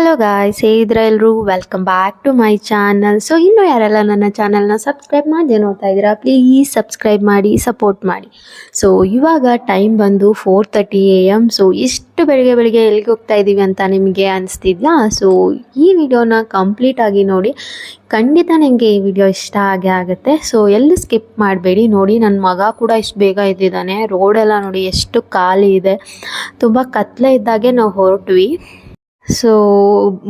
Hello guys ಹೇಗಿದ್ರೆ ಎಲ್ಲರೂ welcome back to my channel so ಇನ್ನೂ ಯಾರೆಲ್ಲ ನನ್ನ ಚಾನಲ್ನ ಸಬ್ಸ್ಕ್ರೈಬ್ ಮಾಡದೆ ನೋಡ್ತಾ ಇದ್ದೀರಾ ಪ್ಲೀಸ್ ಸಬ್ಸ್ಕ್ರೈಬ್ ಮಾಡಿ ಸಪೋರ್ಟ್ ಮಾಡಿ. ಸೊ ಇವಾಗ ಟೈಮ್ ಬಂದು four thirty A M so ಇಷ್ಟು ಬೆಳಿಗ್ಗೆ ಬೆಳಿಗ್ಗೆ ಎಲ್ಲಿಗೆ ಹೋಗ್ತಾ ಇದ್ದೀವಿ ಅಂತ ನಿಮಗೆ ಅನಿಸ್ತಿದ್ಯಾ? ಸೊ ಈ ವಿಡಿಯೋನ ಕಂಪ್ಲೀಟ್ ಆಗಿ ನೋಡಿ, ಖಂಡಿತ ನಿಮಗೆ ಈ ವಿಡಿಯೋ ಇಷ್ಟ ಆಗೇ ಆಗುತ್ತೆ. ಸೊ ಎಲ್ಲೂ ಸ್ಕಿಪ್ ಮಾಡಬೇಡಿ, ನೋಡಿ ನನ್ನ ಮಗ ಕೂಡ ಇಷ್ಟು ಬೇಗ ಇದ್ದಿದ್ದಾನೆ ರೋಡೆಲ್ಲ ನೋಡಿ ಎಷ್ಟು ಖಾಲಿ ಇದೆ. ತುಂಬ ಕತ್ಲೆ ಇದ್ದಾಗೆ ನಾವು ಹೊರಟ್ವಿ. ಸೊ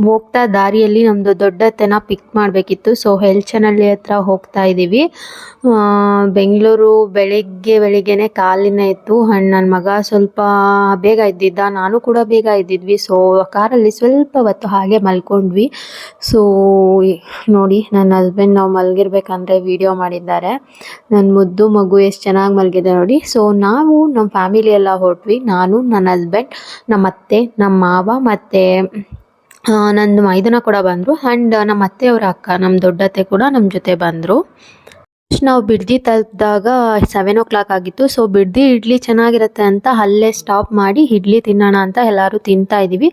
ಹೋಗ್ತಾ ದಾರಿಯಲ್ಲಿ ನಮ್ಮದು ದೊಡ್ಡತನ ಪಿಕ್ ಮಾಡಬೇಕಿತ್ತು. ಸೊ ಹೆಲ್ಚನಹಳ್ಳಿ ಹತ್ರ ಹೋಗ್ತಾ ಇದ್ದೀವಿ ಬೆಂಗಳೂರು ಬೆಳಿಗ್ಗೆ ಬೆಳಿಗ್ಗೆನೆ ಕಾಲಿನ ಇತ್ತು ಆ್ಯಂಡ್ ನನ್ನ ಮಗ ಸ್ವಲ್ಪ ಬೇಗ ಇದ್ದಿದ್ದ ನಾನು ಕೂಡ ಬೇಗ ಇದ್ದಿದ್ವಿ ಸೊ ಕಾರಲ್ಲಿ ಸ್ವಲ್ಪ ಹೊತ್ತು ಹಾಗೆ ಮಲ್ಕೊಂಡ್ವಿ. ಸೊ ನೋಡಿ, ನನ್ನ ಹಸ್ಬೆಂಡ್ ನಾವು ಮಲಗಿರ್ಬೇಕಂದ್ರೆ ವಿಡಿಯೋ ಮಾಡಿದ್ದಾರೆ. ನನ್ನ ಮುದ್ದು ಮಗು ಎಷ್ಟು ಚೆನ್ನಾಗಿ ಮಲಗಿದೆ ನೋಡಿ. ಸೊ ನಾವು ನಮ್ಮ ಫ್ಯಾಮಿಲಿ ಎಲ್ಲ ಹೊರಟ್ವಿ. ನಾನು, ನನ್ನ ಹಸ್ಬೆಂಡ್ ನಮ್ಮ ಅತ್ತೆ ನಮ್ಮ ಮಾವ ಮತ್ತು ನಂದು ಮೈದನ ಕೂಡ ಬಂದರು. ಆ್ಯಂಡ್ ನಮ್ಮ ಅತ್ತೆಯವರ ಅಕ್ಕ, ನಮ್ಮ ದೊಡ್ಡತ್ತೆ ಕೂಡ ನಮ್ಮ ಜೊತೆ ಬಂದರು. ನಾವು ಬಿಡ್ದಿ ತಲುಪಿದಾಗ ಸೆವೆನ್ ಓ ಕ್ಲಾಕ್ ಆಗಿತ್ತು. ಸೊ ಬಿಡ್ದಿ ಇಡ್ಲಿ ಚೆನ್ನಾಗಿರುತ್ತೆ ಅಂತ ಅಲ್ಲೇ ಸ್ಟಾಪ್ ಮಾಡಿ, ಇಡ್ಲಿ ತಿನ್ನೋಣ ಅಂತ ಎಲ್ಲರೂ ತಿಂತಾ ಇದ್ದೀವಿ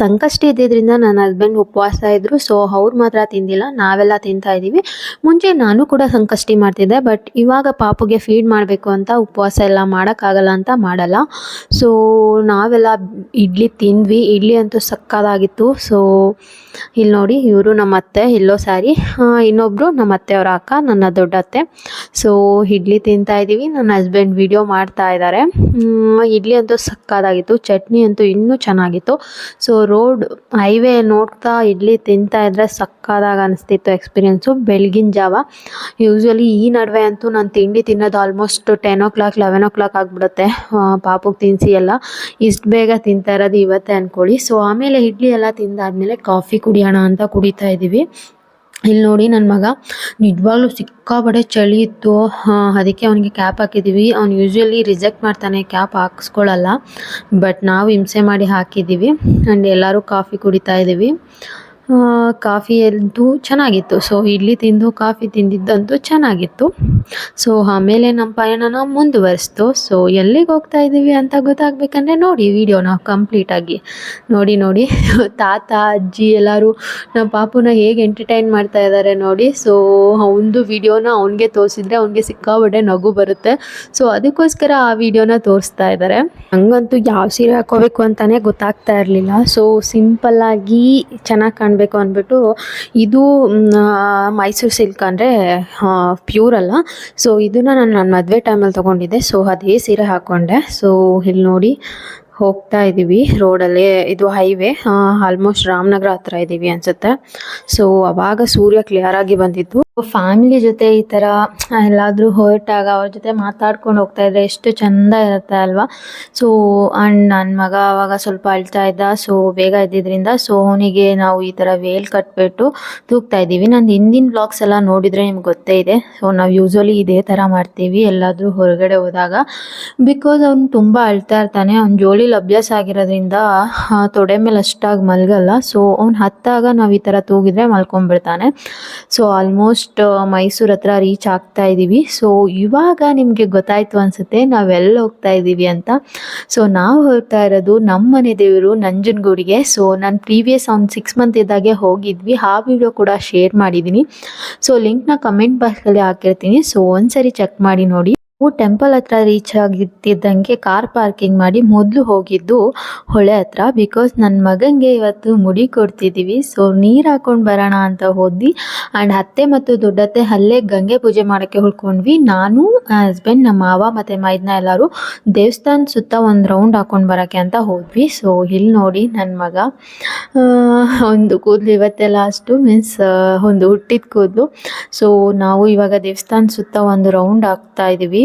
ಸಂಕಷ್ಟಿ ಇದ್ದಿದ್ದರಿಂದ ನನ್ನ ಹಸ್ಬೆಂಡ್ ಉಪವಾಸ ಇದ್ದರು ಸೊ ಅವ್ರು ಮಾತ್ರ ತಿಂದಿಲ್ಲ, ನಾವೆಲ್ಲ ತಿಂತಾ ಇದ್ದೀವಿ. ಮುಂಚೆ ನಾನು ಕೂಡ ಸಂಕಷ್ಟಿ ಮಾಡ್ತಿದ್ದೆ ಬಟ್ ಇವಾಗ ಪಾಪುಗೆ ಫೀಡ್ ಮಾಡಬೇಕು ಅಂತ ಉಪವಾಸ ಎಲ್ಲ ಮಾಡೋಕ್ಕಾಗಲ್ಲ ಅಂತ ಮಾಡಲ್ಲ. ಸೊ ನಾವೆಲ್ಲ ಇಡ್ಲಿ ತಿಂದ್ವಿ. ಇಡ್ಲಿ ಅಂತೂ ಸಕ್ಕದಾಗಿತ್ತು. ಸೊ ಇಲ್ಲಿ ನೋಡಿ, ಇವರು ನಮ್ಮ ಅತ್ತೆ ಇಲ್ಲೋ ಸ್ಯಾರಿ ಇನ್ನೊಬ್ಬರು ನಮ್ಮ ಅತ್ತೆಯವರ ಅಕ್ಕ, ನನ್ನ ದೊಡ್ಡ ಅತ್ತೆ ಸೊ ಇಡ್ಲಿ ತಿಂತಾ ಇದ್ದೀವಿ. ನನ್ನ ಹಸ್ಬೆಂಡ್ ವಿಡಿಯೋ ಮಾಡ್ತಾ ಇದ್ದಾರೆ ಇಡ್ಲಿ ಅಂತೂ ಸಕ್ಕದಾಗಿತ್ತು. ಚಟ್ನಿ ಅಂತೂ ಇನ್ನೂ ಚೆನ್ನಾಗಿತ್ತು. ಸೊ ರೋಡ್ ಹೈವೇ ನೋಡ್ತಾ ಇಡ್ಲಿ ತಿಂತಾ ಇದ್ರೆ ಸಕ್ಕದಾಗ ಅನಿಸ್ತಿತ್ತು ಎಕ್ಸ್ಪೀರಿಯೆನ್ಸು. ಬೆಳಗಿನ ಜಾವ, ಯೂಶ್ವಲಿ ಈ ನಡುವೆ ಅಂತೂ ನಾನು ತಿಂಡಿ ತಿನ್ನೋದು almost ten o'clock, eleven o'clock ಆಗಿಬಿಡುತ್ತೆ. ಪಾಪುಗೆ ತಿನ್ನಿಸಿ ಎಲ್ಲ. ಇಷ್ಟು ಬೇಗ ತಿಂತಾ ಇರೋದು ಇವತ್ತೇ ಅಂದ್ಕೊಳ್ಳಿ ಸೊ, ಆಮೇಲೆ ಇಡ್ಲಿ ಎಲ್ಲ ತಿಂದಾದ್ಮೇಲೆ ಕಾಫಿ ಕುಡಿಯೋಣ ಅಂತ ಕುಡಿತಾ ಇದ್ದೀವಿ ಇಲ್ಲಿ ನೋಡಿ ನನ್ನ ಮಗ. ನಿಜವಾಗ್ಲೂ ಸಿಕ್ಕಾಪಟ್ಟೆ ಚಳಿ ಇತ್ತು. ಅದಕ್ಕೆ ಅವನಿಗೆ ಕ್ಯಾಪ್ ಹಾಕಿದ್ದೀವಿ ಅವ್ನು ಯೂಶ್ವಲಿ ರಿಜೆಕ್ಟ್ ಮಾಡ್ತಾನೆ ಕ್ಯಾಪ್ ಹಾಕಿಸ್ಕೊಳ್ಳಲ್ಲ ಬಟ್ ನಾವು ಹಿಂಸೆ ಮಾಡಿ ಹಾಕಿದ್ದೀವಿ ಆ್ಯಂಡ್ ಎಲ್ಲರೂ ಕಾಫಿ ಕುಡಿತಾ ಇದ್ದೀವಿ ಕಾಫಿ ಅಂತೂ ಚೆನ್ನಾಗಿತ್ತು. ಸೊ ಇಡ್ಲಿ ತಿಂದು, ಕಾಫಿ ತಿಂದಿದ್ದಂತೂ ಚೆನ್ನಾಗಿತ್ತು. ಸೊ ಆಮೇಲೆ ನಮ್ಮ ಪಯಣನ ಮುಂದುವರಿಸ್ತು. ಸೊ ಎಲ್ಲಿಗೆ ಹೋಗ್ತಾ ಇದ್ದೀವಿ ಅಂತ ಗೊತ್ತಾಗಬೇಕಂದ್ರೆ ನೋಡಿ ವಿಡಿಯೋನ ಕಂಪ್ಲೀಟಾಗಿ ನೋಡಿ ನೋಡಿ. ತಾತ, ಅಜ್ಜಿ ಎಲ್ಲರೂ, ನಮ್ಮ ಪಾಪುನ ಹೇಗೆ ಎಂಟರ್ಟೈನ್ ಮಾಡ್ತಾ ಇದ್ದಾರೆ ನೋಡಿ. ಸೊ ಅವನದು ವಿಡಿಯೋನ ಅವನಿಗೆ ತೋರಿಸಿದ್ರೆ ಅವನಿಗೆ ಸಿಕ್ಕಾಪಟ್ಟೆ ನಗು ಬರುತ್ತೆ. ಸೊ ಅದಕ್ಕೋಸ್ಕರ ಆ ವಿಡಿಯೋನ ತೋರಿಸ್ತಾ ಇದ್ದಾರೆ ಹಂಗಂತೂ ಯಾವ ಸೀರೆ ಹಾಕೋಬೇಕು ಅಂತಲೇ ಗೊತ್ತಾಗ್ತಾ ಇರಲಿಲ್ಲ. ಸೊ ಸಿಂಪಲ್ಲಾಗಿ ಚೆನ್ನಾಗಿ ಕಾಣಬೇಕು ಅಂದ್ಬಿಟ್ಟು ಇದು ಮೈಸೂರು ಸಿಲ್ಕ್ ಅಂದರೆ ಪ್ಯೂರ್ ಅಲ್ಲ. ಸೊ ಇದನ್ನು ನಾನು ನನ್ನ ಮದುವೆ ಟೈಮಲ್ಲಿ ತೊಗೊಂಡಿದ್ದೆ. ಸೊ ಅದೇ ಸೀರೆ ಹಾಕ್ಕೊಂಡೆ ಸೊ ಇಲ್ಲಿ ನೋಡಿ ಹೋಗ್ತಾ ಇದ್ದೀವಿ ರೋಡಲ್ಲಿ, ಇದು ಹೈವೇ ಆಲ್ಮೋಸ್ಟ್ ರಾಮನಗರ ಹತ್ರ ಇದ್ದೀವಿ ಅನ್ಸುತ್ತೆ. ಸೊ ಅವಾಗ ಸೂರ್ಯ ಕ್ಲಿಯರ್ ಆಗಿ ಬಂದಿತ್ತು ಫ್ಯಾಮಿಲಿ ಜೊತೆ ಈ ಥರ ಎಲ್ಲಾದರೂ ಹೊರಟಾಗ ಅವ್ರ ಜೊತೆ ಮಾತಾಡ್ಕೊಂಡು ಹೋಗ್ತಾ ಇದ್ರೆ ಎಷ್ಟು ಚಂದ ಇರುತ್ತೆ ಅಲ್ವಾ? ಸೊ ಆ್ಯಂಡ್ ನನ್ನ ಮಗ ಅವಾಗ ಸ್ವಲ್ಪ ಅಳ್ತಾ ಇದ್ದ. ಸೊ ಬೇಗ ಇದ್ದಿದ್ದರಿಂದ ಸೊ ಅವನಿಗೆ ನಾವು ಈ ಥರ ವೇಲ್ ಕಟ್ಬಿಟ್ಟು ತೂಗ್ತಾ ಇದ್ದೀವಿ ನಂದು ಹಿಂದಿನ ಬ್ಲಾಗ್ಸ್ ಎಲ್ಲ ನೋಡಿದರೆ ನಿಮ್ಗೆ ಗೊತ್ತೇ ಇದೆ. ಸೊ ನಾವು ಯೂಶ್ವಲಿ ಇದೇ ಥರ ಮಾಡ್ತೀವಿ. ಎಲ್ಲಾದರೂ ಹೊರಗಡೆ ಹೋದಾಗ ಬಿಕಾಸ್ ಅವ್ನು ತುಂಬ ಅಳ್ತಾ ಇರ್ತಾನೆ, ಅವ್ನ ಜೋಳಿಲಿ ಅಭ್ಯಾಸ ಆಗಿರೋದ್ರಿಂದ ತೊಡೆ ಮೇಲೆ ಅಷ್ಟಾಗಿ ಮಲಗಲ್ಲ. ಸೊ ಅವ್ನು ಹತ್ತಾಗ ನಾವು ಈ ಥರ ತೂಗಿದ್ರೆ ಮಲ್ಕೊಂಡ್ಬಿಡ್ತಾನೆ. ಸೊ ಆಲ್ಮೋಸ್ಟ್ ಮೈಸೂರು ಹತ್ರ ರೀಚ್ ಆಗ್ತಾ ಇದ್ದೀವಿ ಸೊ ಇವಾಗ ನಿಮಗೆ ಗೊತ್ತಾಯ್ತು ಅನಿಸುತ್ತೆ ನಾವೆಲ್ಲ ಹೋಗ್ತಾ ಇದ್ದೀವಿ ಅಂತ. ಸೊ ನಾವು ಹೋಗ್ತಾ ಇರೋದು ನಮ್ಮ ಮನೆ ದೇವರು ನಂಜನಗೂಡಿಗೆ. ಸೊ ನಾನು ಪ್ರೀವಿಯಸ್ ಒಂದು ಸಿಕ್ಸ್ ಮಂತ್ ಇದ್ದಾಗೆ ಹೋಗಿದ್ವಿ. ಆ ವಿಡಿಯೋ ಕೂಡ ಶೇರ್ ಮಾಡಿದ್ದೀನಿ ಸೊ ಲಿಂಕ್ನ ಕಮೆಂಟ್ ಬಾಕ್ಸಲ್ಲಿ ಹಾಕಿರ್ತೀನಿ. ಸೊ ಒಂದ್ಸರಿ ಚೆಕ್ ಮಾಡಿ ನೋಡಿ. ನಾವು ಟೆಂಪಲ್ ಹತ್ರ ರೀಚ್ ಆಗಿದ್ದಂಗೆ ಕಾರ್ ಪಾರ್ಕಿಂಗ್ ಮಾಡಿ ಮೊದಲು ಹೋಗಿದ್ದು ಹೊಳೆ ಹತ್ರ ಬಿಕಾಸ್ ನನ್ನ ಮಗನಿಗೆ ಇವತ್ತು ಮುಡಿ ಕೊಡ್ತಿದ್ದೀವಿ ಸೊ ನೀರು ಹಾಕೊಂಡು ಬರೋಣ ಅಂತ ಹೋದ್ವಿ. ಆ್ಯಂಡ್ ಅತ್ತೆ ಮತ್ತು ದೊಡ್ಡತ್ತೆ ಅಲ್ಲೇ ಗಂಗೆ ಪೂಜೆ ಮಾಡೋಕ್ಕೆ ಉಳ್ಕೊಂಡ್ವಿ. ನಾನು ಹಸ್ಬೆಂಡ್ ನಮ್ಮ ಮಾವ ಮತ್ತು ಮೈದ್ನ ಎಲ್ಲರೂ ದೇವಸ್ಥಾನ ಸುತ್ತ ಒಂದು ರೌಂಡ್ ಹಾಕೊಂಡು ಬರೋಕ್ಕೆ ಅಂತ ಹೋದ್ವಿ. ಸೊ ಇಲ್ಲಿ ನೋಡಿ ನನ್ನ ಮಗ ಒಂದು ಕೂದಲು ಇವತ್ತೇ ಲಾಸ್ಟು ಮೀನ್ಸ್ ಒಂದು ಹುಟ್ಟಿದ ಕೂದಲು. ಸೊ ನಾವು ಇವಾಗ ದೇವಸ್ಥಾನ ಸುತ್ತ ಒಂದು ರೌಂಡ್ ಹಾಕ್ತಾ ಇದ್ದೀವಿ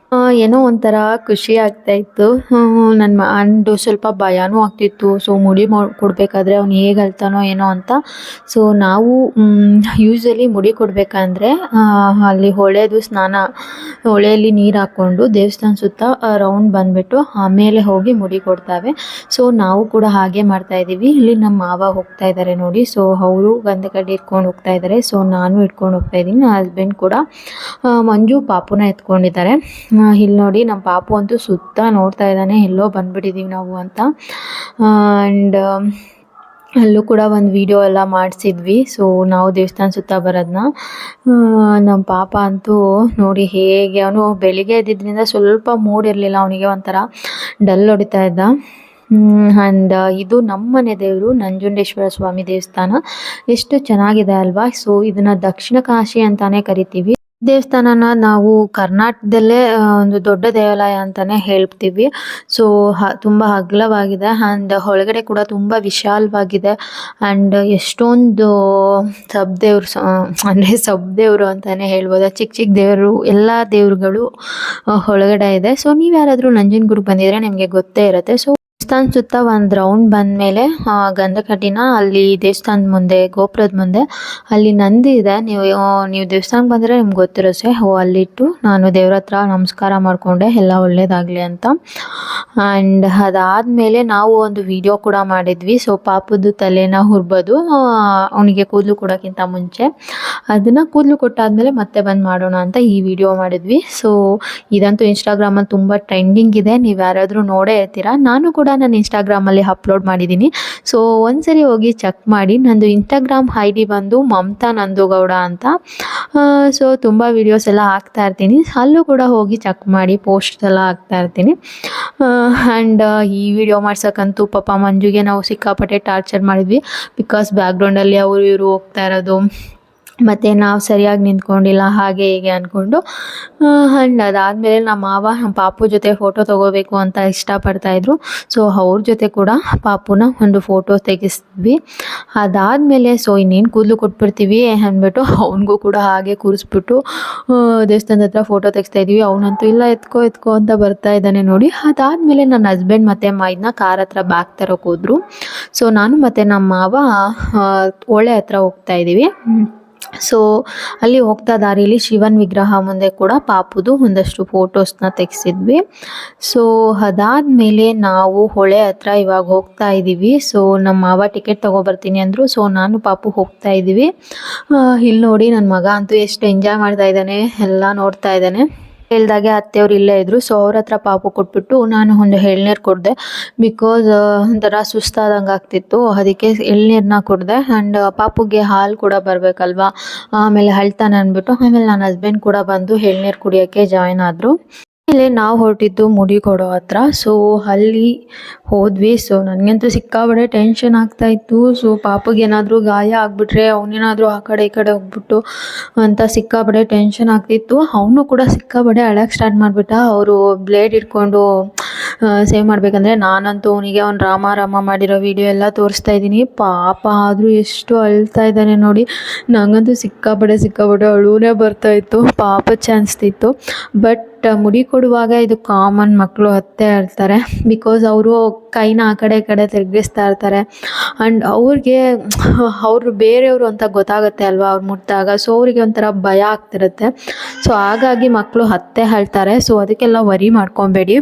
ಏನೋ ಒಂಥರ ಖುಷಿ ಆಗ್ತಾ ಇತ್ತು. ನನ್ನ ಅಂಡು ಸ್ವಲ್ಪ ಭಯನೂ ಆಗ್ತಿತ್ತು. ಸೊ ಮುಡಿ ಮಾಡಿ ಕೊಡಬೇಕಾದ್ರೆ ಅವ್ನು ಹೇಗೆ ಹೇಳ್ತಾನೋ ಏನೋ ಅಂತ. ಸೊ ನಾವು ಯೂಶ್ವಲಿ ಮುಡಿ ಕೊಡಬೇಕಂದ್ರೆ ಅಲ್ಲಿ ಹೊಳೆದು ಸ್ನಾನ, ಹೊಳೆಯಲ್ಲಿ ನೀರು ಹಾಕ್ಕೊಂಡು ದೇವಸ್ಥಾನ ಸುತ್ತ ರೌಂಡ್ ಬಂದುಬಿಟ್ಟು ಆಮೇಲೆ ಹೋಗಿ ಮುಡಿ ಕೊಡ್ತಾವೆ. ಸೊ ನಾವು ಕೂಡ ಹಾಗೆ ಮಾಡ್ತಾ ಇದ್ದೀವಿ. ಇಲ್ಲಿ ನಮ್ಮ ಮಾವ ಹೋಗ್ತಾ ಇದ್ದಾರೆ ನೋಡಿ. ಸೊ ಅವರು ಗಂಧ ಕಡ್ಡಿ ಇಟ್ಕೊಂಡು ಹೋಗ್ತಾ ಇದ್ದಾರೆ ಸೊ ನಾನು ಇಟ್ಕೊಂಡು ಹೋಗ್ತಾ ಇದ್ದೀನಿ. ನನ್ನ ಹಸ್ಬೆಂಡ್ ಕೂಡ ಮಂಜು ಪಾಪುನ ಎತ್ಕೊಂಡಿದ್ದಾರೆ. ಇಲ್ಲಿ ನೋಡಿ ನಮ್ಮ ಪಾಪು ಅಂತೂ ಸುತ್ತ ನೋಡ್ತಾ ಇದ್ದಾನೆ, ಎಲ್ಲೋ ಬಂದ್ಬಿಟ್ಟಿದ್ದೀವಿ ನಾವು ಅಂತ. ಆ್ಯಂಡ್ ಅಲ್ಲೂ ಕೂಡ ಒಂದು ವಿಡಿಯೋ ಎಲ್ಲ ಮಾಡಿಸಿದ್ವಿ. ಸೊ ನಾವು ದೇವಸ್ಥಾನ ಸುತ್ತ ಬರೋದನ್ನ ನಮ್ಮ ಪಾಪ ಅಂತೂ ನೋಡಿ ಹೇಗೆ, ಅವನು ಬೆಳಿಗ್ಗೆ ಎದ್ದಿದ್ದರಿಂದ ಸ್ವಲ್ಪ ಮೂಡ್ ಇರಲಿಲ್ಲ ಅವನಿಗೆ, ಒಂಥರ ಡಲ್ ಹೊಡಿತಾ ಇದ್ದ. ಆ್ಯಂಡ್ ಇದು ನಮ್ಮ ಮನೆ ದೇವರು, ನಂಜುಂಡೇಶ್ವರ ಸ್ವಾಮಿ ದೇವಸ್ಥಾನ. ಎಷ್ಟು ಚೆನ್ನಾಗಿದೆ ಅಲ್ವಾ? ಸೊ ಇದನ್ನ ದಕ್ಷಿಣ ಕಾಶಿ ಅಂತಾನೆ ಕರಿತೀವಿ. ದೇವಸ್ಥಾನನ ನಾವು ಕರ್ನಾಟಕದಲ್ಲೇ ಒಂದು ದೊಡ್ಡ ದೇವಾಲಯ ಅಂತಾನೆ ಹೇಳ್ತೀವಿ. ಸೊ ತುಂಬ ಅಗಲವಾಗಿದೆ ಅಂಡ್ ಒಳಗಡೆ ಕೂಡ ತುಂಬ ವಿಶಾಲವಾಗಿದೆ. ಅಂಡ್ ಎಷ್ಟೊಂದು ಸಬ್ ದೇವ್ರು ಅಂದ್ರೆ ಸಬ್ ದೇವರು ಅಂತಾನೆ ಹೇಳ್ಬೋದು. ಚಿಕ್ಕ ಚಿಕ್ಕ ದೇವರು, ಎಲ್ಲ ದೇವ್ರುಗಳು ಒಳಗಡೆ ಇದೆ. ಸೊ ನೀವು ಯಾರಾದರೂ ನಂಜನಗೂಡಿಗೆ ಬಂದಿದ್ರೆ ನಿಮಗೆ ಗೊತ್ತೇ ಇರುತ್ತೆ. ಸೊ ದೇವಸ್ಥಾನ ಸುತ್ತ ಒಂದು ರೌಂಡ್ ಬಂದಮೇಲೆ ಗಂಧಕಟ್ಟಿನ ಅಲ್ಲಿ ದೇವಸ್ಥಾನದ ಮುಂದೆ, ಗೋಪುರದ ಮುಂದೆ, ಅಲ್ಲಿ ನಂದಿ ಇದೆ. ನೀವು ನೀವು ದೇವಸ್ಥಾನಕ್ಕೆ ಬಂದರೆ ನಿಮ್ಗೆ ಗೊತ್ತಿರುತ್ತೆ. ಓ, ಅಲ್ಲಿಟ್ಟು ನಾನು ದೇವ್ರ ಹತ್ರ ನಮಸ್ಕಾರ ಮಾಡಿಕೊಂಡೆ. ಎಲ್ಲ ಒಳ್ಳೇದಾಗಲಿ ಅಂತ. ಆ್ಯಂಡ್ ಅದಾದಮೇಲೆ ನಾವು ಒಂದು ವಿಡಿಯೋ ಕೂಡ ಮಾಡಿದ್ವಿ. ಸೊ ಪಾಪದ್ದು ತಲೆನ ಹುರ್ಬೋದು. ಅವನಿಗೆ ಕೂದಲು ಕೊಡೋಕ್ಕಿಂತ ಮುಂಚೆ. ಅದನ್ನು ಕೂದಲು ಕೊಟ್ಟಾದಮೇಲೆ ಮತ್ತೆ ಬಂದು ಮಾಡೋಣ ಅಂತ ಈ ವಿಡಿಯೋ ಮಾಡಿದ್ವಿ. ಸೊ, ಇದಂತೂ ಇನ್ಸ್ಟಾಗ್ರಾಮಲ್ಲಿ ತುಂಬ ಟ್ರೆಂಡಿಂಗ್ ಇದೆ. ನೀವು ಯಾರಾದರೂ ನೋಡೇ ಇರ್ತೀರಾ? ನಾನು ಕೂಡ ನನ್ನ ಇನ್ಸ್ಟಾಗ್ರಾಮಲ್ಲಿ ಅಪ್ಲೋಡ್ ಮಾಡಿದ್ದೀನಿ. ಸೊ ಒಂದ್ಸರಿ ಹೋಗಿ ಚೆಕ್ ಮಾಡಿ. ನಂದು ಇನ್ಸ್ಟಾಗ್ರಾಮ್ ಐ ಡಿ ಬಂದು ಮಮತಾ ನಂದುಗೌಡ ಅಂತ. ಸೊ ತುಂಬ ವೀಡಿಯೋಸ್ ಎಲ್ಲ ಹಾಕ್ತಾ ಇರ್ತೀನಿ. ಅಲ್ಲೂ ಕೂಡ ಹೋಗಿ ಚೆಕ್ ಮಾಡಿ ಪೋಸ್ಟ್ ಎಲ್ಲ ಹಾಕ್ತಾ ಇರ್ತೀನಿ. ಆ್ಯಂಡ್ ಈ ವಿಡಿಯೋ ಮಾಡ್ಸೋಕ್ಕಂತೂ ಪಾಪ ಮಂಜುಗೆ ನಾವು ಸಿಕ್ಕಾಪಟ್ಟೆ ಟಾರ್ಚರ್ ಮಾಡಿದ್ವಿ. ಬಿಕಾಸ್ ಬ್ಯಾಕ್ಗ್ರೌಂಡಲ್ಲಿ ಅವರು, ಇವರು ಹೋಗ್ತಾ ಇರೋದು. ಮತ್ತು ನಾವು ಸರಿಯಾಗಿ ನಿಂತ್ಕೊಂಡಿಲ್ಲ, ಹಾಗೆ ಹೀಗೆ ಅಂದ್ಕೊಂಡು ಆ್ಯಂಡ್ ಅದಾದಮೇಲೆ ನಮ್ಮ ಮಾವ ನಮ್ಮ ಪಾಪು ಜೊತೆ ಫೋಟೋ ತೊಗೋಬೇಕು ಅಂತ ಇಷ್ಟಪಡ್ತಾಯಿದ್ರು ಸೊ ಅವ್ರ ಜೊತೆ ಕೂಡ ಪಾಪುನ ಒಂದು ಫೋಟೋ ತೆಗೆಸಿದ್ವಿ. ಅದಾದಮೇಲೆ ಸೊ ಇನ್ನೇನು ಕೂದಲು ಕೊಟ್ಬಿಡ್ತೀವಿ ಅಂದ್ಬಿಟ್ಟು ಅವನಿಗೂ ಕೂಡ ಹಾಗೆ ಕೂರಿಸ್ಬಿಟ್ಟು ದೇವಸ್ಥಾನದ ಹತ್ರ ಫೋಟೋ ತೆಗಿಸ್ತಾ ಇದ್ದೀವಿ ಅವನಂತೂ ಇಲ್ಲ, ಎತ್ಕೋ ಎತ್ಕೋ ಅಂತ ಬರ್ತಾ ಇದ್ದಾನೆ ನೋಡಿ. ಅದಾದಮೇಲೆ ನನ್ನ ಹಸ್ಬೆಂಡ್ ಮತ್ತು ಮೈದನ್ನ ಕಾರ್ ಹತ್ರ ಬ್ಯಾಗ್ ತರೋಕೆ ಹೋದ್ರು. ಸೊ ನಾನು ಮತ್ತು ನಮ್ಮ ಮಾವ ಒಳ್ಳೆ ಹತ್ರ ಹೋಗ್ತಾ ಇದ್ದೀವಿ. ಸೊ ಅಲ್ಲಿ ಹೋಗ್ತಾ ದಾರಿಯಲ್ಲಿ ಶಿವನ್ ವಿಗ್ರಹ ಮುಂದೆ ಕೂಡ ಪಾಪುದು ಒಂದಷ್ಟು ಫೋಟೋಸ್ನ ತೆಗೆಸಿದ್ವಿ. ಸೊ ಅದಾದಮೇಲೆ ನಾವು ಹೊಳೆ ಹತ್ರ ಇವಾಗ ಹೋಗ್ತಾ ಇದ್ದೀವಿ ಸೊ ನಮ್ಮ ಮಾವ ಟಿಕೆಟ್ ತೊಗೊಬರ್ತೀನಿ ಅಂದರು. ಸೊ ನಾನು ಪಾಪು ಹೋಗ್ತಾ ಇದ್ದೀವಿ ಇಲ್ಲಿ ನೋಡಿ ನನ್ನ ಮಗ ಅಂತೂ ಎಷ್ಟು ಎಂಜಾಯ್ ಮಾಡ್ತಾ ಇದ್ದಾನೆ. ಎಲ್ಲ ನೋಡ್ತಾ ಇದ್ದಾನೆ. ಹೇಳ್ದಾಗೆ ಅತ್ತೆಯವ್ರು ಇಲ್ಲೇ ಇದ್ರು. ಸೊ ಅವ್ರ ಹತ್ರ ಪಾಪು ಕೊಟ್ಬಿಟ್ಟು ನಾನು ಒಂದು ಎಳ್ನೀರು ಕೊಡಿದೆ. ಬಿಕಾಸ್ ಒಂಥರ ಸುಸ್ತಾದಂಗೆ ಆಗ್ತಿತ್ತು. ಅದಕ್ಕೆ ಎಳ್ನೀರನ್ನ ಕುಡಿದೆ. ಆ್ಯಂಡ್ ಪಾಪುಗೆ ಹಾಲು ಕೂಡ ಬರಬೇಕಲ್ವಾ? ಆಮೇಲೆ ಅಳ್ತಾನೆ ಅಂದ್ಬಿಟ್ಟು ಆಮೇಲೆ ನನ್ನ ಹಸ್ಬೆಂಡ್ ಕೂಡ ಬಂದು ಎಳ್ನೀರು ಕುಡಿಯೋಕ್ಕೆ ಜಾಯ್ನ್ ಆದರು. ಆಮೇಲೆ ನಾವು ಹೊರಟಿದ್ದು ಮುಡಿ ಕೊಡೋ ಹತ್ರ. ಸೊ ಅಲ್ಲಿ ಹೋದ್ವಿ. ಸೊ ನನಗಂತೂ ಸಿಕ್ಕಾಬಡೆ ಟೆನ್ಷನ್ ಆಗ್ತಾ ಇತ್ತು. ಸೊ ಪಾಪಗೆ ಏನಾದರೂ ಗಾಯ ಆಗಿಬಿಟ್ರೆ, ಅವನೇನಾದರೂ ಆ ಕಡೆ ಈ ಕಡೆ ಹೋಗ್ಬಿಟ್ಟು ಅಂತ ಸಿಕ್ಕಾಬಡೆ ಟೆನ್ಷನ್ ಆಗ್ತಿತ್ತು. ಅವನು ಕೂಡ ಸಿಕ್ಕಾಬಡೆ ಅಳಕ್ಕೆ ಸ್ಟಾರ್ಟ್ ಮಾಡಿಬಿಟ್ಟ. ಅವರು ಬ್ಲೇಡ್ ಇಟ್ಕೊಂಡು ಸೇವ್ ಮಾಡಬೇಕಂದ್ರೆ ನಾನಂತೂ ಅವನಿಗೆ ಅವ್ನು ರಾಮ ರಾಮ ಮಾಡಿರೋ ವಿಡಿಯೋ ಎಲ್ಲ ತೋರಿಸ್ತಾ ಇದ್ದೀನಿ. ಪಾಪ ಆದರೂ ಎಷ್ಟು ಅಳ್ತಾ ಇದ್ದಾನೆ ನೋಡಿ. ನನಗಂತೂ ಸಿಕ್ಕಾಪಡೆ ಸಿಕ್ಕಾಪಡೆ ಬರ್ತಾ ಇತ್ತು. ಪಾಪ ಅನಿಸ್ತಿತ್ತು ಬಟ್ ಮುಡಿ ಕೊಡುವಾಗ ಇದು ಕಾಮನ್ ಮಕ್ಕಳು ಹತ್ತೆ ಇರ್ತಾರೆ ಬಿಕಾಸ್ ಅವರು ಕೈನ ಆ ಕಡೆ, ಈ ಕಡೆ ತಿರುಗಿಸ್ತಾ ಇರ್ತಾರೆ. ಆ್ಯಂಡ್ ಅವ್ರಿಗೆ, ಅವರು ಬೇರೆಯವರು ಅಂತ ಗೊತ್ತಾಗುತ್ತೆ ಅಲ್ವಾ ಅವ್ರು ಮುಟ್ಟಿದಾಗ ಸೊ ಅವರಿಗೆ ಒಂಥರ ಭಯ ಆಗ್ತಿರುತ್ತೆ. ಸೊ ಹಾಗಾಗಿ ಮಕ್ಕಳು ಹತ್ತೆ ಹೇಳ್ತಾರೆ ಸೊ ಅದಕ್ಕೆಲ್ಲ ವರಿ ಮಾಡ್ಕೊಬೇಡಿ.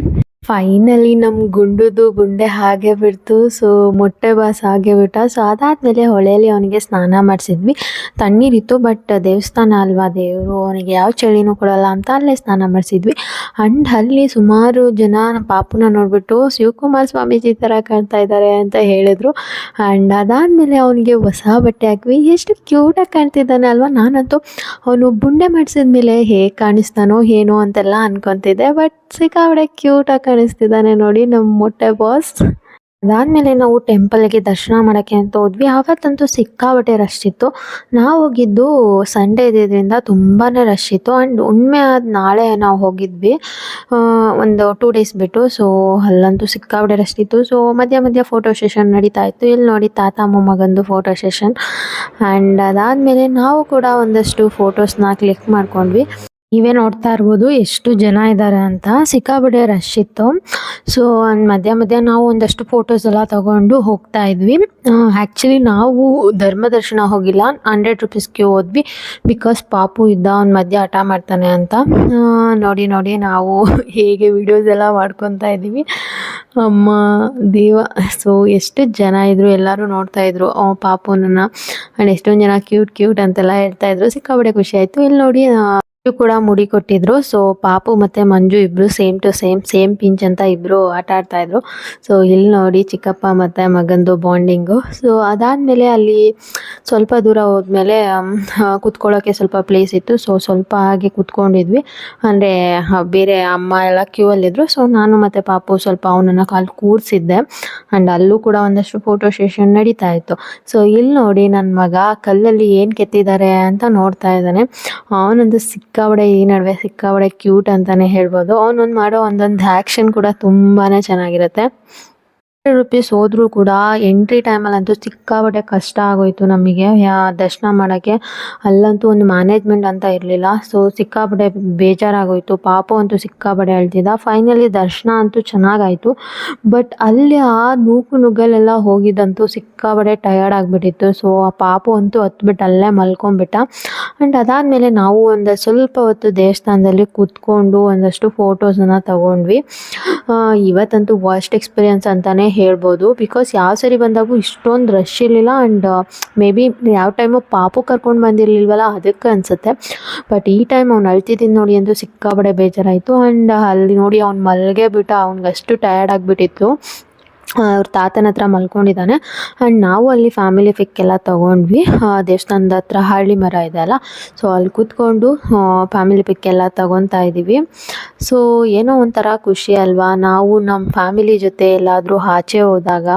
ಫೈನಲಿ ನಮ್ಮ ಗುಂಡುದು ಗುಂಡೆ ಹಾಗೆ ಬಿಡ್ತು. ಸೊ ಮೊಟ್ಟೆ ಬಾಸ್ ಹಾಗೆ ಬಿಟ್ಟ. ಸೊ ಅದಾದಮೇಲೆ ಹೊಳೆಯಲ್ಲಿ ಅವನಿಗೆ ಸ್ನಾನ ಮಾಡಿಸಿದ್ವಿ. ತಣ್ಣೀರಿತ್ತು ಬಟ್ ದೇವಸ್ಥಾನ ಅಲ್ವಾ ದೇವರು? ಅವನಿಗೆ ಯಾವ ಚಳಿನೂ ಕೊಡಲ್ಲ ಅಂತ ಅಲ್ಲೇ ಸ್ನಾನ ಮಾಡಿಸಿದ್ವಿ. ಆ್ಯಂಡ್ ಅಲ್ಲಿ ಸುಮಾರು ಜನ ಪಾಪುನ ನೋಡಿಬಿಟ್ಟು ಶಿವಕುಮಾರ್ ಸ್ವಾಮೀಜಿ ಥರ ಕಾಣ್ತಾ ಇದ್ದಾರೆ ಅಂತ ಹೇಳಿದರು. ಆ್ಯಂಡ್ ಅದಾದಮೇಲೆ ಅವನಿಗೆ ಹೊಸ ಬಟ್ಟೆ ಹಾಕ್ವಿ. ಎಷ್ಟು ಕ್ಯೂಟಾಗಿ ಕಾಣ್ತಿದ್ದಾನೆ ಅಲ್ವಾ? ನಾನಂತೂ ಅವನು ಬುಂಡೆ ಮಾಡಿಸಿದ ಮೇಲೆ ಹೇಗೆ ಕಾಣಿಸ್ತಾನೋ ಏನೋ ಅಂತೆಲ್ಲ ಅನ್ಕೊತಿದ್ದೆ. ಬಟ್ ಸಿಕ್ಕಾಬಡೆ ಕ್ಯೂಟಾಗಿ ಕಾಣಿಸ್ತಿದ್ದಾನೆ ನೋಡಿ ನಮ್ಮ ಮೊಟ್ಟೆ ಬಾಸ್ ಅದಾದಮೇಲೆ ನಾವು ಟೆಂಪಲ್ಗೆ ದರ್ಶನ ಮಾಡೋಕ್ಕೆ ಅಂತ ಹೋದ್ವಿ. ಆವತ್ತಂತೂ ಸಿಕ್ಕಾಬಟ್ಟೆ ರಶ್ ಇತ್ತು. ನಾವು ಹೋಗಿದ್ದು ಸಂಡೇ ಇದ್ದಿದ್ದರಿಂದ ತುಂಬಾ ರಶ್ ಇತ್ತು. ಆ್ಯಂಡ್ ಉಣ್ಮೆ ಆದ ನಾಳೆ ನಾವು ಹೋಗಿದ್ವಿ. ಒಂದು ಟೂ ಡೇಸ್ ಬಿಟ್ಟು. ಸೊ ಅಲ್ಲಂತೂ ಸಿಕ್ಕಾಬಟ್ಟೆ ರಶ್ ಇತ್ತು. ಸೊ ಮಧ್ಯ ಮಧ್ಯ ಫೋಟೋ ಸೆಷನ್ ನಡೀತಾ ಇತ್ತು. ಇಲ್ಲಿ ನೋಡಿ ತಾತ ಮೊಮ್ಮಗಂದು ಫೋಟೋ ಸೆಷನ್ ಆ್ಯಂಡ್ ಅದಾದಮೇಲೆ ನಾವು ಕೂಡ ಒಂದಷ್ಟು ಫೋಟೋಸ್ನ ಕ್ಲಿಕ್ ಮಾಡ್ಕೊಂಡ್ವಿ. ನೀವೇ ನೋಡ್ತಾ ಇರ್ಬೋದು ಎಷ್ಟು ಜನ ಇದ್ದಾರೆ ಅಂತ. ಸಿಕ್ಕಾಬಿಡೆ ರಶ್ ಇತ್ತು. ಸೊ ಮಧ್ಯ ಮಧ್ಯ ನಾವು ಒಂದಷ್ಟು ಫೋಟೋಸ್ ಎಲ್ಲ ತಗೊಂಡು ಹೋಗ್ತಾ ಇದ್ವಿ. ಆ್ಯಕ್ಚುಲಿ ನಾವು ಧರ್ಮದರ್ಶನ ಹೋಗಿಲ್ಲ. ಹಂಡ್ರೆಡ್ ರುಪೀಸ್ಗೆ ಹೋದ್ವಿ ಬಿಕಾಸ್ ಪಾಪು ಇದ್ದ, ಅವ್ನ ಮಧ್ಯ ಹಠ ಮಾಡ್ತಾನೆ ಅಂತ. ನೋಡಿ ನೋಡಿ ನಾವು ಹೇಗೆ ವಿಡಿಯೋಸ್ ಎಲ್ಲ ಮಾಡ್ಕೊತಾ ಇದ್ದೀವಿ. ಅಮ್ಮ, ದೇವ ಸೊ ಎಷ್ಟು ಜನ ಇದ್ರು, ಎಲ್ಲರೂ ನೋಡ್ತಾ ಇದ್ರು. ಪಾಪುನನ್ನ. ಆ್ಯಂಡ್ ಎಷ್ಟೊಂದು ಜನ ಕ್ಯೂಟ್ ಕ್ಯೂಟ್ ಅಂತೆಲ್ಲ ಹೇಳ್ತಾ ಇದ್ರು. ಸಿಕ್ಕಾಬಿಡೆ ಖುಷಿ ಆಯಿತು. ಇಲ್ಲಿ ನೋಡಿ ಕೂಡ ಮುಡಿ ಕೊಟ್ಟಿದ್ರು. ಸೊ ಪಾಪು ಮತ್ತೆ ಮಂಜು ಇಬ್ರು same to same same pinch ಅಂತ ಇಬ್ರು ಆಟ ಆಡ್ತಾ ಇದ್ರು. ಸೊ ಇಲ್ಲಿ ನೋಡಿ ಚಿಕ್ಕಪ್ಪ ಮತ್ತೆ ಮಗಂದು ಬಾಂಡಿಂಗು ಸೊ ಅದಾದ್ಮೇಲೆ ಅಲ್ಲಿ ಸ್ವಲ್ಪ ದೂರ ಹೋದ್ಮೇಲೆ ಕುತ್ಕೊಳ್ಳೋಕೆ ಸ್ವಲ್ಪ ಪ್ಲೇಸ್ ಇತ್ತು. ಸೊ ಸ್ವಲ್ಪ ಹಾಗೆ ಕುತ್ಕೊಂಡಿದ್ವಿ. ಅಂದರೆ ಬೇರೆ ಅಮ್ಮ ಎಲ್ಲ ಕ್ಯೂ ಅಲ್ಲಿದ್ರು ಸೊ ನಾನು ಮತ್ತೆ ಪಾಪು ಸ್ವಲ್ಪ ಅವನನ್ನ ಕಾಲು ಕೂರಿಸಿದ್ದೆ. ಆ್ಯಂಡ್ ಅಲ್ಲೂ ಕೂಡ ಒಂದಷ್ಟು ಫೋಟೋ ಸೆಷನ್ ನಡೀತಾ ಇತ್ತು. ಸೊ ಇಲ್ಲಿ ನೋಡಿ ನನ್ನ ಮಗ ಕಲ್ಲಲ್ಲಿ ಏನು ಕೆತ್ತಿದ್ದಾರೆ ಅಂತ ನೋಡ್ತಾ ಇದ್ದಾನೆ. ಅವನೊಂದು ಸಿಕ್ಕಾಬಡೆ ಈ ನಡುವೆ ಸಿಕ್ಕಾಬಡೆ ಕ್ಯೂಟ್ ಅಂತಾನೆ ಹೇಳ್ಬೋದು. ಅವನೊಂದು ಮಾಡೋ ಒಂದೊಂದು ಆ್ಯಕ್ಷನ್ ಕೂಡ ತುಂಬಾ ಚೆನ್ನಾಗಿರುತ್ತೆ. ರುಪೀಸ್ ಹೋದ್ರೂ ಕೂಡ ಎಂಟ್ರಿ ಟೈಮಲ್ಲಂತೂ ಸಿಕ್ಕಾಬಟ್ಟೆ ಕಷ್ಟ ಆಗೋಯ್ತು ನಮಗೆ. ದರ್ಶನ ಮಾಡೋಕ್ಕೆ ಅಲ್ಲಂತೂ ಒಂದು ಮ್ಯಾನೇಜ್ಮೆಂಟ್ ಅಂತ ಇರಲಿಲ್ಲ. ಸೊ ಸಿಕ್ಕಾಬಟ್ಟೆ ಬೇಜಾರಾಗೋಯ್ತು. ಪಾಪ ಅಂತೂ ಸಿಕ್ಕಾಬಟ್ಟೆ ಹೇಳ್ತಿದ್ದ ಫೈನಲಿ ದರ್ಶನ ಅಂತೂ ಚೆನ್ನಾಗಾಯಿತು. ಬಟ್ ಅಲ್ಲಿ ಆ ನೂಕು ನುಗ್ಗಲೆಲ್ಲ ಹೋಗಿದ್ದಂತೂ ಸಿಕ್ಕಾಬಟ್ಟೆ ಟಯರ್ಡ್ ಆಗಿಬಿಟ್ಟಿತ್ತು. ಸೊ ಆ ಪಾಪ ಅಂತೂ ಹತ್ಬಿಟ್ಟು ಅಲ್ಲೇ ಮಲ್ಕೊಂಡ್ಬಿಟ್ಟ. ಆ್ಯಂಡ್ ಅದಾದಮೇಲೆ ನಾವು ಒಂದು ಸ್ವಲ್ಪ ಹೊತ್ತು ದೇವಸ್ಥಾನದಲ್ಲಿ ಕೂತ್ಕೊಂಡು ಒಂದಷ್ಟು ಫೋಟೋಸನ್ನು ತಗೊಂಡ್ವಿ. ಇವತ್ತಂತೂ ವರ್ಸ್ಟ್ ಎಕ್ಸ್ಪೀರಿಯನ್ಸ್ ಅಂತಲೇ ಹೇಳ್ಬೋದು. ಬಿಕಾಸ್ ಯಾವ ಸರಿ ಬಂದಾಗೂ ಇಷ್ಟೊಂದು ರಶ್ ಇರಲಿಲ್ಲ ಆ್ಯಂಡ್ ಮೇ ಬಿ ಯಾವ ಟೈಮು ಪಾಪು ಕರ್ಕೊಂಡು ಬಂದಿರಲಿಲ್ವಲ್ಲ ಅದಕ್ಕೆ ಅನಿಸುತ್ತೆ. ಬಟ್ ಈ ಟೈಮ್ ಅವ್ನು ಅಳ್ತಿದ್ದೀನಿ ನೋಡಿ ಅಂತೂ ಸಿಕ್ಕಾಬಡೆ ಬೇಜಾರಾಯಿತು. ಆ್ಯಂಡ್ ಅಲ್ಲಿ ನೋಡಿ ಅವ್ನು ಮಲ್ಗೆ ಬಿಟ್ಟ, ಅವ್ನಿಗಷ್ಟು ಟಯರ್ಡ್ ಆಗಿಬಿಟ್ಟಿತ್ತು. ಅವ್ರ ತಾತನ ಹತ್ರ ಮಲ್ಕೊಂಡಿದ್ದಾನೆ. ಆ್ಯಂಡ್ ನಾವು ಅಲ್ಲಿ ಫ್ಯಾಮಿಲಿ ಪಿಕ್ ಎಲ್ಲ ತೊಗೊಂಡ್ವಿ. ದೇವಸ್ಥಾನದ ಹತ್ರ ಹಳ್ಳಿ ಮರ ಇದೆ ಅಲ್ಲ? ಸೊ ಅಲ್ಲಿ ಕೂತ್ಕೊಂಡು ಫ್ಯಾಮಿಲಿ ಪಿಕ್ ಎಲ್ಲ ತಗೊತಾ ಇದ್ದೀವಿ. ಸೊ ಏನೋ ಒಂಥರ ಖುಷಿ ಅಲ್ವಾ? ನಾವು ನಮ್ಮ ಫ್ಯಾಮಿಲಿ ಜೊತೆ ಎಲ್ಲಾದರೂ ಆಚೆ ಹೋದಾಗ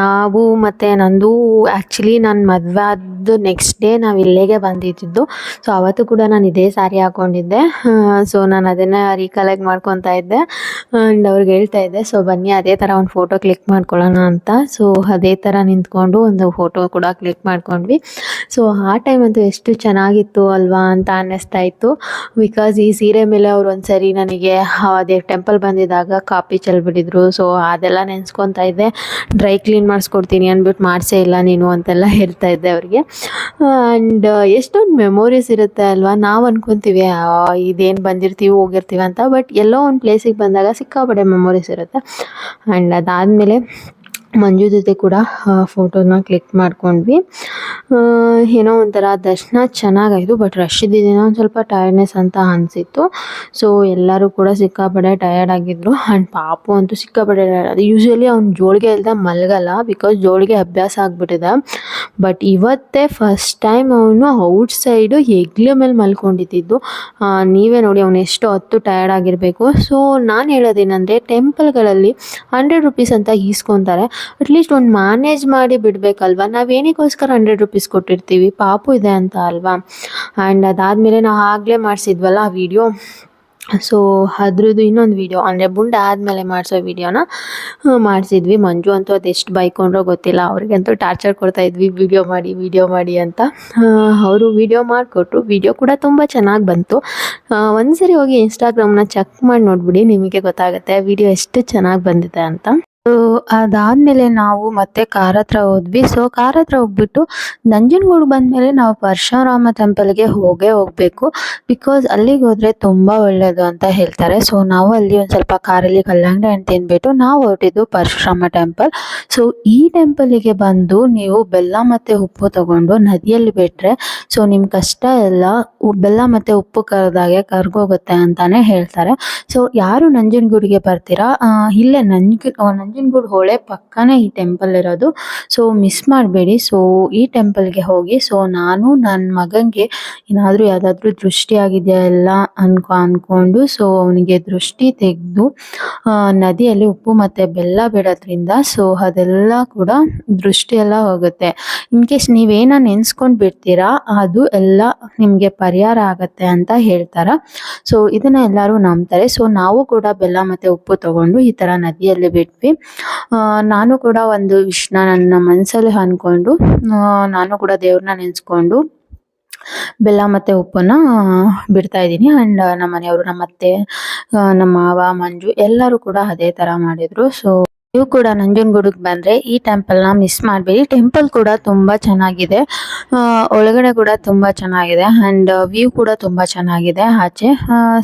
ನಾವು ಮತ್ತು ನಂದು ಆ್ಯಕ್ಚುಲಿ ನಾನು ಮದುವೆ ಆದ ನೆಕ್ಸ್ಟ್ ಡೇ ನಾವು ಇಲ್ಲಿಗೆ ಬಂದಿದ್ದಿದ್ದು ಸೊ ಅವತ್ತು ಕೂಡ ನಾನು ಇದೇ ಸ್ಯಾರಿ ಹಾಕ್ಕೊಂಡಿದ್ದೆ ಸೊ ನಾನು ಅದನ್ನು ರೀಕಲೆಕ್ಟ್ ಮಾಡ್ಕೊತಾ ಇದ್ದೆ. ಆ್ಯಂಡ್ ಅವ್ರಿಗೆ ಹೇಳ್ತಾ ಇದ್ದೆ ಸೊ ಬನ್ನಿ, ಅದೇ ಥರ ಒಂದು ಫೋಟೋ ಕ್ಲಿಕ್ ಮಾಡ್ಕೊಳ್ಳೋಣ ಅಂತ. ಸೊ ಅದೇ ಥರ ನಿಂತ್ಕೊಂಡು ಒಂದು ಫೋಟೋ ಕೂಡ ಕ್ಲಿಕ್ ಮಾಡ್ಕೊಂಡ್ವಿ. ಸೊ ಆ ಟೈಮ್ ಅಂತೂ ಎಷ್ಟು ಚೆನ್ನಾಗಿತ್ತು ಅಲ್ವಾ ಅಂತ ಅನ್ನಿಸ್ತಾ ಇತ್ತು. ಬಿಕಾಸ್ ಈ ಸೀರೆ ಮೇಲೆ ಅವ್ರು ಒಂದ್ಸರಿ ನನಗೆ, ಅದೇ ಟೆಂಪಲ್ ಬಂದಿದ್ದಾಗ ಕಾಪಿ ಚೆಲ್ಬಿಟ್ಟಿದ್ರು. ಸೊ ಅದೆಲ್ಲ ನೆನೆಸ್ಕೊತಾ ಇದ್ದೆ. ಡ್ರೈ ಕ್ಲೀನ್ ಮಾಡಿಸ್ಕೊಡ್ತೀನಿ ಅಂದ್ಬಿಟ್ಟು ಮಾಡಿಸೇ ಇಲ್ಲ ನೀನು ಅಂತೆಲ್ಲ ಹೇಳ್ತಾ ಇದ್ದೆ ಅವ್ರಿಗೆ. ಆ್ಯಂಡ್ ಎಷ್ಟೊಂದು ಮೆಮೊರೀಸ್ ಇರುತ್ತೆ ಅಲ್ವಾ? ನಾವು ಅನ್ಕೊತೀವಿ ಇದೇನು ಬಂದಿರ್ತೀವಿ, ಹೋಗಿರ್ತೀವಿ ಅಂತ ಬಟ್ ಎಲ್ಲೋ ಒಂದು ಪ್ಲೇಸಿಗೆ ಬಂದಾಗ ಸಿಕ್ಕಾಪಡೆ ಮೆಮೊರೀಸ್ ಇರುತ್ತೆ. ಆ್ಯಂಡ್ ಅದಾದಮೇಲೆ ಮಂಜು ಜೊತೆ ಕೂಡ ಫೋಟೋನ ಕ್ಲಿಕ್ ಮಾಡ್ಕೊಂಡ್ವಿ. ಏನೋ ಒಂಥರ ದರ್ಶನ ಚೆನ್ನಾಗಾಯಿತು ಬಟ್ ರಶ್ ಇದ್ದಿದ್ದೇನೋ ಒಂದು ಸ್ವಲ್ಪ ಟಯರ್ಡ್ನೆಸ್ ಅಂತ ಅನಿಸಿತ್ತು. ಸೊ ಎಲ್ಲರೂ ಕೂಡ ಸಿಕ್ಕಾಪಡೆ ಟಯರ್ಡ್ ಆಗಿದ್ರು. ಆ್ಯಂಡ್ ಪಾಪು ಅಂತೂ ಸಿಕ್ಕಾಪಡೆ ಟಯರ್ಡ್ ಯೂಶ್ವಲಿ ಅವ್ನು ಜೋಳಿಗೆ ಇಲ್ದ ಮಲಗಲ್ಲ ಬಿಕಾಸ್ ಜೋಳಿಗೆ ಅಭ್ಯಾಸ ಆಗಿಬಿಟ್ಟಿದೆ. ಬಟ್ ಇವತ್ತೇ ಫಸ್ಟ್ ಟೈಮ್ ಅವನು ಔಟ್ ಸೈಡು ಹೆಗ್ಲ ಮೇಲೆ ಮಲ್ಕೊಂಡಿದ್ದು ನೀವೇ ನೋಡಿ ಅವನು ಎಷ್ಟು ಹೊತ್ತು ಟಯರ್ಡ್ ಆಗಿರಬೇಕು. ಸೊ ನಾನು ಹೇಳೋದೇನೆಂದರೆ ಟೆಂಪಲ್ಗಳಲ್ಲಿ ಹಂಡ್ರೆಡ್ ರುಪೀಸ್ ಅಂತ ಈಸ್ಕೊತಾರೆ. ಅಟ್ಲೀಸ್ಟ್ ಒಂದು ಮ್ಯಾನೇಜ್ ಮಾಡಿ ಬಿಡಬೇಕಲ್ವಾ? ನಾವು ಏನಕ್ಕೋಸ್ಕರ ಹಂಡ್ರೆಡ್ ರುಪೀಸ್ ಕೊಟ್ಟಿರ್ತೀವಿ? ಪಾಪು ಇದೆ ಅಂತ ಅಲ್ವಾ? ಆ್ಯಂಡ್ ಅದಾದಮೇಲೆ ನಾವು ಆಗಲೇ ಮಾಡಿಸಿದ್ವಲ್ಲ ಆ ವಿಡಿಯೋ ಸೊ ಅದ್ರದ್ದು ಇನ್ನೊಂದು ವಿಡಿಯೋ ಅಂದರೆ ಬುಂಡ ಆದಮೇಲೆ ಮಾಡಿಸೋ ವಿಡಿಯೋನ ಮಾಡಿಸಿದ್ವಿ. ಮಂಜು ಅಂತೂ ಅದೆಷ್ಟು ಬೈಕೊಂಡ್ರೋ ಗೊತ್ತಿಲ್ಲ. ಅವ್ರಿಗಂತೂ ಟಾರ್ಚರ್ ಕೊಡ್ತಾ ಇದ್ವಿ. ವಿಡಿಯೋ ಮಾಡಿ ವಿಡಿಯೋ ಮಾಡಿ ಅಂತ. ಅವರು ವಿಡಿಯೋ ಮಾಡಿಕೊಟ್ರು. ವಿಡಿಯೋ ಕೂಡ ತುಂಬ ಚೆನ್ನಾಗಿ ಬಂತು. ಒಂದು ಸರಿ ಹೋಗಿ ಇನ್ಸ್ಟಾಗ್ರಾಮ್ನ ಚೆಕ್ ಮಾಡಿ ನೋಡಿಬಿಡಿ. ನಿಮಗೆ ಗೊತ್ತಾಗುತ್ತೆ ವಿಡಿಯೋ ಎಷ್ಟು ಚೆನ್ನಾಗಿ ಬಂದಿದೆ ಅಂತ. ಅದಾದಮೇಲೆ ನಾವು ಮತ್ತೆ ಕಾರ್ ಹತ್ರ ಹೋದ್ವಿ. ಸೊ ಕಾರ್ ಹತ್ರ ಹೋಗ್ಬಿಟ್ಟು ನಂಜನಗೂಡು ಬಂದಮೇಲೆ ನಾವು ಪರಶುರಾಮ ಟೆಂಪಲ್ಗೆ ಹೋಗೇ ಹೋಗಬೇಕು. ಬಿಕಾಸ್ ಅಲ್ಲಿಗೆ ಹೋದರೆ ತುಂಬ ಒಳ್ಳೆಯದು ಅಂತ ಹೇಳ್ತಾರೆ. ಸೊ ನಾವು ಅಲ್ಲಿ ಒಂದು ಸ್ವಲ್ಪ ಕಾರಲ್ಲಿ ಕಲ್ಲಂಗಡಿ ಹಣ್ಣು ತಿನ್ಬಿಟ್ಟು ನಾವು ಹೊರಟಿದ್ದು ಪರಶುರಾಮ ಟೆಂಪಲ್ ಸೊ ಈ ಟೆಂಪಲಿಗೆ ಬಂದು ನೀವು ಬೆಲ್ಲ ಮತ್ತು ಉಪ್ಪು ತಗೊಂಡು ನದಿಯಲ್ಲಿ ಬಿಟ್ಟರೆ ಸೊ ನಿಮ್ಮ ಕಷ್ಟ ಎಲ್ಲ ಬೆಲ್ಲ ಮತ್ತು ಉಪ್ಪು ಕರೆದಾಗೆ ಕರ್ಗೋಗುತ್ತೆ ಅಂತಾನೆ ಹೇಳ್ತಾರೆ. ಸೊ ಯಾರು ನಂಜನಗೂಡಿಗೆ ಬರ್ತೀರಾ? ಇಲ್ಲೇ ನಂಜ ನಂಜನಗೂಡು ಹೊಳೆ ಪಕ್ಕನೇ ಈ ಟೆಂಪಲ್ ಇರೋದು. ಸೊ ಮಿಸ್ ಮಾಡಬೇಡಿ. ಸೊ ಈ ಟೆಂಪಲ್ಗೆ ಹೋಗಿ ಸೊ ನಾನು ನನ್ನ ಮಗನಿಗೆ ಏನಾದರೂ ಯಾವುದಾದ್ರೂ ದೃಷ್ಟಿ ಆಗಿದೆಯಾ ಎಲ್ಲ ಅನ್ಕೊ ಅಂದ್ಕೊಂಡು ಸೊ ಅವನಿಗೆ ದೃಷ್ಟಿ ತೆಗೆದು ನದಿಯಲ್ಲಿ ಉಪ್ಪು ಮತ್ತು ಬೆಲ್ಲ ಬಿಡೋದ್ರಿಂದ ಸೊ ಅದೆಲ್ಲ ಕೂಡ ದೃಷ್ಟಿ ಎಲ್ಲ ಹೋಗುತ್ತೆ. ಇನ್ ಕೇಸ್ ನೀವೇನ ನೆನ್ಸ್ಕೊಂಡು ಬಿಡ್ತೀರಾ, ಅದು ಎಲ್ಲ ನಿಮಗೆ ಪರಿಹಾರ ಆಗತ್ತೆ ಅಂತ ಹೇಳ್ತಾರೆ. ಸೊ ಇದನ್ನ ಎಲ್ಲರೂ ನಂಬ್ತಾರೆ. ಸೊ ನಾವು ಕೂಡ ಬೆಲ್ಲ ಮತ್ತು ಉಪ್ಪು ತಗೊಂಡು ಈ ಥರ ನದಿಯಲ್ಲಿ ಬಿಟ್ವಿ. ನಾನು ಕೂಡ ಒಂದು ವಿಷನ ನನ್ನ ಮನಸ್ಸಲ್ಲಿ ಅಂದ್ಕೊಂಡು ನಾನು ಕೂಡ ದೇವ್ರನ್ನ ನೆನೆಸ್ಕೊಂಡು ಬೆಲ್ಲ ಮತ್ತು ಉಪ್ಪನ್ನ ಬಿಡ್ತಾ ಇದ್ದೀನಿ. ಆ್ಯಂಡ್ ನಮ್ಮ ಮನೆಯವರು, ನಮ್ಮ ಅತ್ತೆ ನಮ್ಮ ಮಾವ, ಮಂಜು ಎಲ್ಲರೂ ಕೂಡ ಅದೇ ಥರ ಮಾಡಿದರು. ಸೊ ನೀವು ಕೂಡ ನಂಜನಗೂಡಿಗೆ ಬಂದರೆ ಈ ಟೆಂಪಲ್ನ ಮಿಸ್ ಮಾಡಬೇಡಿ. ಟೆಂಪಲ್ ಕೂಡ ತುಂಬ ಚೆನ್ನಾಗಿದೆ. ಒಳಗಡೆ ಕೂಡ ತುಂಬ ಚೆನ್ನಾಗಿದೆ ಆ್ಯಂಡ್ ವ್ಯೂ ಕೂಡ ತುಂಬ ಚೆನ್ನಾಗಿದೆ ಆಚೆ.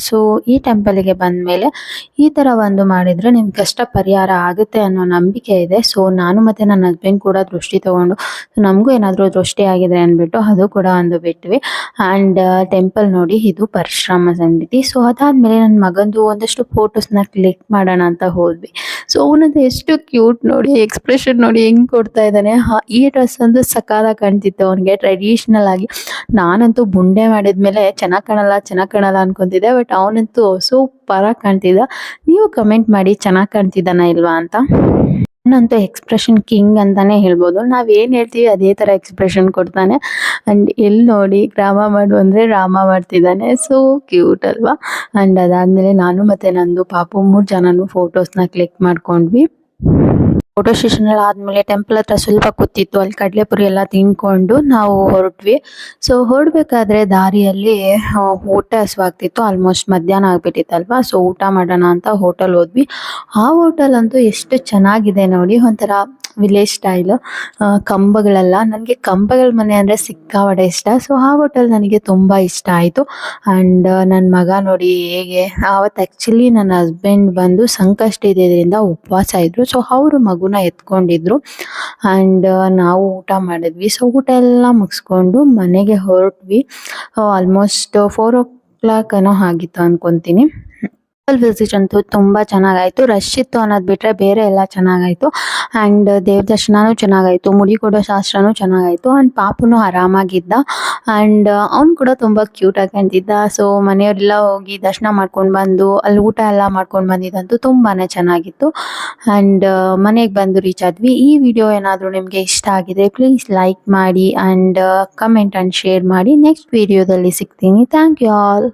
ಸೊ ಈ ಟೆಂಪಲಿಗೆ ಬಂದ ಮೇಲೆ ಈ ಥರ ಒಂದು ಮಾಡಿದರೆ ನಿಮ್ಮ ಕಷ್ಟ ಪರಿಹಾರ ಆಗುತ್ತೆ ಅನ್ನೋ ನಂಬಿಕೆ ಇದೆ. ಸೊ ನಾನು ಮತ್ತು ನನ್ನ ಹಸ್ಬೆಂಡ್ ಕೂಡ ದೃಷ್ಟಿ ತಗೊಂಡು ನಮಗೂ ಏನಾದರೂ ದೃಷ್ಟಿ ಆಗಿದೆ ಅಂದ್ಬಿಟ್ಟು ಅದು ಕೂಡ ಒಂದು ಬಿಟ್ವಿ. ಆ್ಯಂಡ್ ಟೆಂಪಲ್ ನೋಡಿ ಇದು ಪರಿಶ್ರಮ ಸನ್ನಿಧಿ ಸೊ ಅದಾದಮೇಲೆ ನನ್ನ ಮಗಂದು ಒಂದಷ್ಟು ಫೋಟೋಸ್ನ ಕ್ಲಿಕ್ ಮಾಡೋಣ ಅಂತ ಹೋದ್ವಿ. ಸೊ ಅವನದು ಎಷ್ಟು ಕ್ಯೂಟ್ ನೋಡಿ, ಎಕ್ಸ್ಪ್ರೆಷನ್ ನೋಡಿ ಹೆಂಗ್ ಕೊಡ್ತಾ ಇದ್ದಾನೆ. ಈ ಡ್ರೆಸ್ ಅಂದ್ರೆ ಸಕಾಲ ಕಾಣ್ತಿತ್ತು ಅವನಿಗೆ, ಟ್ರೆಡಿಷನಲ್ ಆಗಿ. ನಾನಂತೂ ಬುಂಡೆ ಮಾಡಿದ್ಮೇಲೆ ಚೆನ್ನಾಗಿ ಕಾಣಲ್ಲ ಚೆನ್ನಾಗಿ ಕಾಣಲ್ಲ ಅನ್ಕೊಂತಿದ್ದೆ, ಬಟ್ ಅವನಂತೂ ಸೂಪರ್ ಆಗಿ ಕಾಣ್ತಿದ್ದ. ನೀವು ಕಮೆಂಟ್ ಮಾಡಿ ಚೆನ್ನಾಗಿ ಕಾಣ್ತಿದ್ದಾನ ಇಲ್ವಾ ಅಂತ. ಅವನಂತೂ ಎಕ್ಸ್ಪ್ರೆಷನ್ ಕಿಂಗ್ ಅಂತಾನೆ ಹೇಳ್ಬೋದು. ನಾವ್ ಏನ್ ಹೇಳ್ತೀವಿ ಅದೇ ತರ ಎಕ್ಸ್ಪ್ರೆಷನ್ ಕೊಡ್ತಾನೆ. ಅಂಡ್ ಎಲ್ಲಿ ನೋಡಿ ರಾಮ ಮಾಡು ಅಂದ್ರೆ ರಾಮ ಮಾಡ್ತಿದ್ದಾನೆ. ಸೊ ಕ್ಯೂಟ್ ಅಲ್ವಾ? ಅಂಡ್ ಅದಾದ್ಮೇಲೆ ನಾನು ಮತ್ತೆ ನಂದು ಪಾಪು ಮೂರ್ ಜನನು ಫೋಟೋಸ್ನ ಕ್ಲಿಕ್ ಮಾಡ್ಕೊಂಡ್ವಿ. ಫೋಟೋ ಸೆಷನ್ ಎಲ್ಲ ಆದ್ಮೇಲೆ ಟೆಂಪಲ್ ಹತ್ರ ಸ್ವಲ್ಪ ಕೂತಿತ್ತು ಅಲ್ಲಿ ಕಡಲೆಪುರಿ ಎಲ್ಲ ತಿನ್ಕೊಂಡು ನಾವು ಹೊರಟ್ವಿ. ಸೊ ಹೊರಡ್ಬೇಕಾದ್ರೆ ದಾರಿಯಲ್ಲಿ ಊಟ ಹಸುವಾಗ್ತಿತ್ತು. ಆಲ್ಮೋಸ್ಟ್ ಮಧ್ಯಾಹ್ನ ಆಗ್ಬಿಟ್ಟಿತ್ತಲ್ವಾ? ಸೊ ಊಟ ಮಾಡೋಣ ಅಂತ ಹೋಟೆಲ್ ಹೋದ್ವಿ. ಆ ಹೋಟೆಲ್ ಅಂತೂ ಎಷ್ಟು ಚೆನ್ನಾಗಿದೆ ನೋಡಿ, ಒಂಥರ ವಿಲೇಜ್ ಸ್ಟೈಲ್ ಕಂಬಗಳೆಲ್ಲ. ನನಗೆ ಕಂಬಗಳ ಮನೆ ಅಂದರೆ ಸಿಕ್ಕಾಪಟ್ಟೆ ಇಷ್ಟ. ಸೊ ಆ ಹೋಟೆಲ್ ನನಗೆ ತುಂಬ ಇಷ್ಟ ಆಯಿತು. ಆ್ಯಂಡ್ ನನ್ನ ಮಗ ನೋಡಿ ಹೇಗೆ ಆವತ್ತು ಆ್ಯಕ್ಚುಲಿ ನನ್ನ ಹಸ್ಬೆಂಡ್ ಬಂದು ಸಂಕಷ್ಟ ಇದ್ದಿದ್ದರಿಂದ ಉಪವಾಸ ಇದ್ದರು ಸೊ ಅವರು ಮಗುನ ಎತ್ಕೊಂಡಿದ್ರು. ಆ್ಯಂಡ್ ನಾವು ಊಟ ಮಾಡಿದ್ವಿ. ಸೊ ಊಟ ಎಲ್ಲ ಮುಗಿಸ್ಕೊಂಡು ಮನೆಗೆ ಹೊರಟ್ವಿ. ಆಲ್ಮೋಸ್ಟ್ ಫೋರ್ ಓ ಕ್ಲಾಕ್ ಏನೋ ಆಗಿತ್ತು ಅನ್ಕೊಂತೀನಿ. ವಿಸಿಟ್ ಅಂತೂ ತುಂಬ ಚೆನ್ನಾಗಾಯ್ತು. ರಶ್ ಇತ್ತು ಅನ್ನೋದು ಬಿಟ್ರೆ ಬೇರೆ ಎಲ್ಲ ಚೆನ್ನಾಗಾಯ್ತು. ಅಂಡ್ ದೇವ್ರ ದರ್ಶನನೂ ಚೆನ್ನಾಗಾಯ್ತು. ಮುಡಿ ಕೊಡೋ ಶಾಸ್ತ್ರನೂ ಚೆನ್ನಾಗಾಯ್ತು. ಆ್ಯಂಡ್ ಪಾಪುನು ಆರಾಮಾಗಿದ್ದ. ಅಂಡ್ ಅವನು ಕೂಡ ತುಂಬಾ ಕ್ಯೂಟ್ ಆಗಿ ಸೊ ಮನೆಯವರೆಲ್ಲ ಹೋಗಿ ದರ್ಶನ ಮಾಡ್ಕೊಂಡು ಬಂದು, ಅಲ್ಲಿ ಊಟ ಎಲ್ಲ ಮಾಡ್ಕೊಂಡು ಬಂದಿದ್ದಂತೂ ತುಂಬಾ ಚೆನ್ನಾಗಿತ್ತು. ಆ್ಯಂಡ್ ಮನೆಗೆ ಬಂದು ರೀಚ್ ಆದ್ವಿ. ಈ ವಿಡಿಯೋ ಏನಾದರೂ ನಿಮಗೆ ಇಷ್ಟ ಆಗಿದೆ ಪ್ಲೀಸ್ ಲೈಕ್ ಮಾಡಿ ಅಂಡ್ ಕಮೆಂಟ್ ಆ್ಯಂಡ್ ಶೇರ್ ಮಾಡಿ. ನೆಕ್ಸ್ಟ್ ವಿಡಿಯೋದಲ್ಲಿ ಸಿಗ್ತೀನಿ. Thank you all